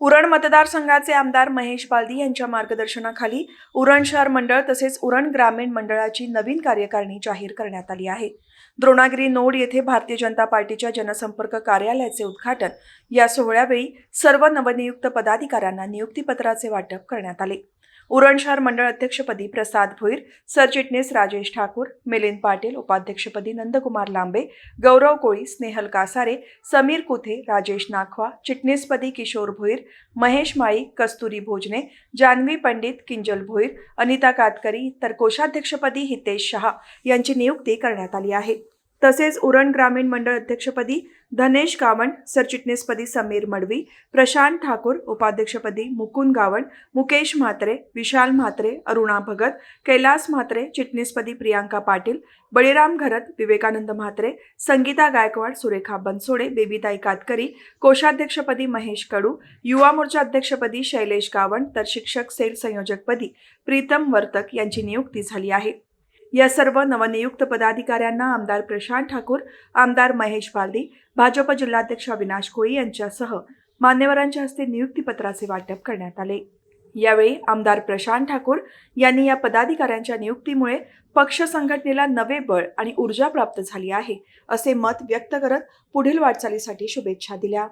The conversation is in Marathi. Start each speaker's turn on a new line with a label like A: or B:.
A: उरण मतदारसंघाचे आमदार महेश बालदी यांच्या मार्गदर्शनाखाली उरण शहर मंडळ तसेच उरण ग्रामीण मंडळाची नवीन कार्यकारिणी जाहीर करण्यात आली आहे. द्रोणागिरी नोड येथे भारतीय जनता पार्टीच्या जनसंपर्क कार्यालयाचे उद्घाटन. या सोहळ्यावेळी सर्व नवनियुक्त पदाधिकाऱ्यांना नियुक्तीपत्राचे वाटप करण्यात आले. उरण शहर मंडळ अध्यक्षपदी प्रसाद भोईर सरचिटणीस राजेश ठाकूर मिलिंद पाटील उपाध्यक्षपदी नंदकुमार लांबे गौरव कोळी स्नेहल कासारे समीर कुथे राजेश नाखवा चिटणीसपदी किशोर भोईर महेश माळी कस्तुरी भोजने जान्हवी पंडित किंजल भोईर अनिता कातकरी तर कोषाध्यक्षपदी हितेश शहा यांची नियुक्ती करण्यात आली आहे. तसेच उरण ग्रामीण मंडळ अध्यक्षपदी धनेश गावण सरचिटणीसपदी समीर मडवी प्रशांत ठाकूर उपाध्यक्षपदी मुकुंद गावण मुकेश म्हात्रे विशाल म्हात्रे अरुणा भगत कैलास म्हात्रे चिटणीसपदी प्रियांका पाटील बळीराम घरत विवेकानंद म्हात्रे संगीता गायकवाड सुरेखा बनसोडे बेबीताई कातकरी कोषाध्यक्षपदी महेश कडू युवा मोर्चा अध्यक्षपदी शैलेश गावण तर शिक्षक सेल संयोजकपदी प्रीतम वर्तक यांची नियुक्ती झाली आहे. या सर्व नवनियुक्त पदाधिकाऱ्यांना आमदार प्रशांत ठाकूर आमदार महेश बालदी भाजप जिल्हाध्यक्ष अविनाश कोळी यांच्यासह मान्यवरांच्या हस्ते नियुक्तीपत्राचे वाटप करण्यात आले. यावेळी आमदार प्रशांत ठाकूर यांनी या पदाधिकाऱ्यांच्या नियुक्तीमुळे पक्ष संघटनेला नवे बळ आणि ऊर्जा प्राप्त झाली आहे असे मत व्यक्त करत पुढील वाटचालीसाठी शुभेच्छा दिल्या.